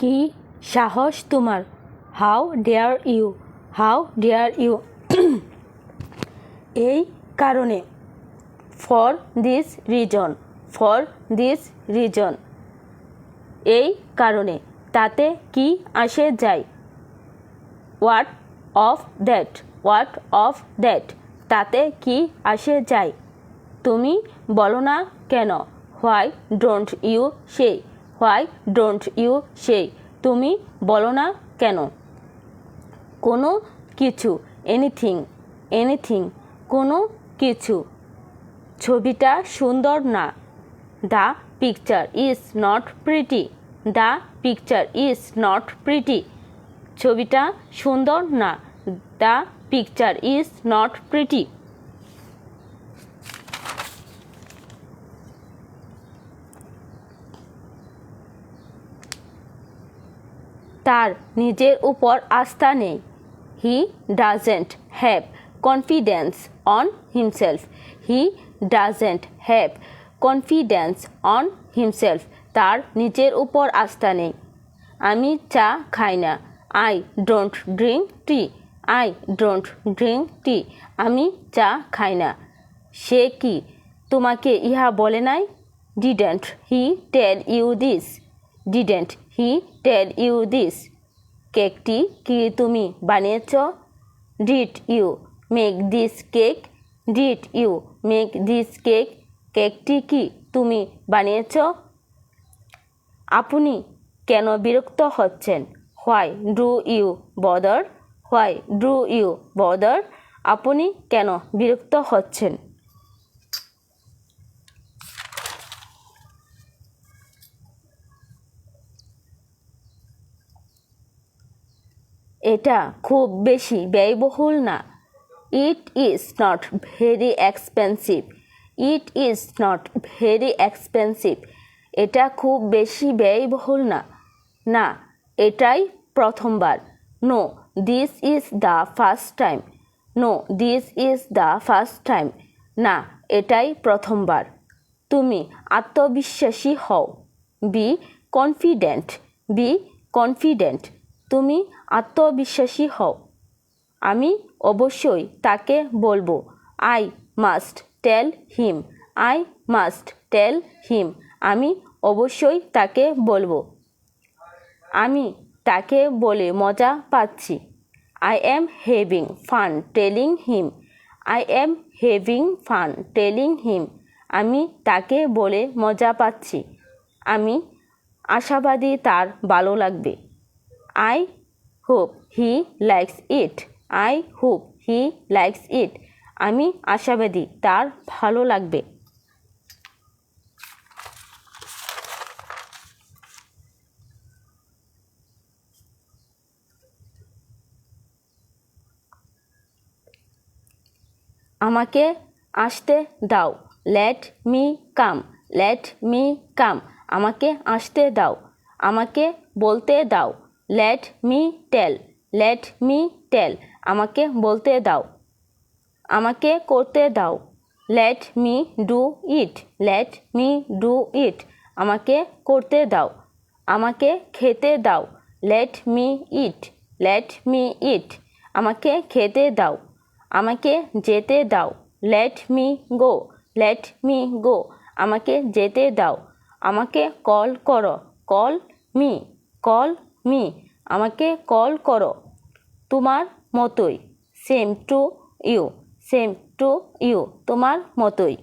কি সাহস তোমার? How dare you how dare you এই কারণে for this reason for this reason এই কারণে, তাতে কি আসে যায়? What of that what of that তাতে কি আসে যায়? তুমি বলো না কেন? Why don't you say why don't you say তুমি বলো না কেন? কোনো কিছু, এনিথিং এনিথিং, কোনো কিছু। ছবিটা সুন্দর না। The picture is not pretty. The picture is not pretty. ছবিটা সুন্দর না। The picture is not pretty. তার নিজের উপর আস্থা নেই। He doesn't have confidence on himself he doesn't have confidence on himself তার নিজের উপর আস্থা নেই। আমি চা খাই না। I don't drink tea I don't drink tea আমি চা খাই না। সে কি তোমাকে ইহা বলে নাই? Didn't he tell you this didn't he tell you this. কেকটি কি তুমি বানিয়েছ? Did you make this cake? Did you make this cake? কেকটি কি তুমি বানিয়েছ? আপনি কেন বিরক্ত হচ্ছেন? Why do you bother? Why do you bother? আপনি কেন বিরক্ত হচ্ছেন? এটা খুব বেশি ব্যয়বহুল না। It is not very expensive it is not very expensive এটা খুব বেশি ব্যয়বহুল না। না, এটাই প্রথমবার। No this is the first time no this is the first time না, এটাই প্রথমবার। তুমি আত্মবিশ্বাসী হও। বি কনফিডেন্ট বি কনফিডেন্ট তুমি আত্মবিশ্বাসী হও। আমি অবশ্যই তাকে বলব I must tell him I must tell him আমি অবশ্যই তাকে বলব। আমি তাকে বলে মজা পাচ্ছি। I am having fun telling him I am having fun telling him আমি তাকে বলে মজা পাচ্ছি। আমি আশাবাদী তার ভালো লাগবে। I hope he likes it I hope he likes it আমি আশাবাদী, তার ভালো লাগবে। আমাকে আসতে দাও। Let me come let me come আমাকে আসতে দাও। আমাকে বলতে দাও। Let me tell let me tell আমাকে বলতে দাও। আমাকে করতে দাও। Let me do it let me do it আমাকে করতে দাও। আমাকে খেতে দাও। Let me eat let me eat আমাকে খেতে দাও। আমাকে যেতে দাও। Let me go let me go আমাকে যেতে দাও। আমাকে কল করো। কল মি কল মি আমাকে কল করো। তোমার মতোই। Same to you. Same to you. তোমার মতোই।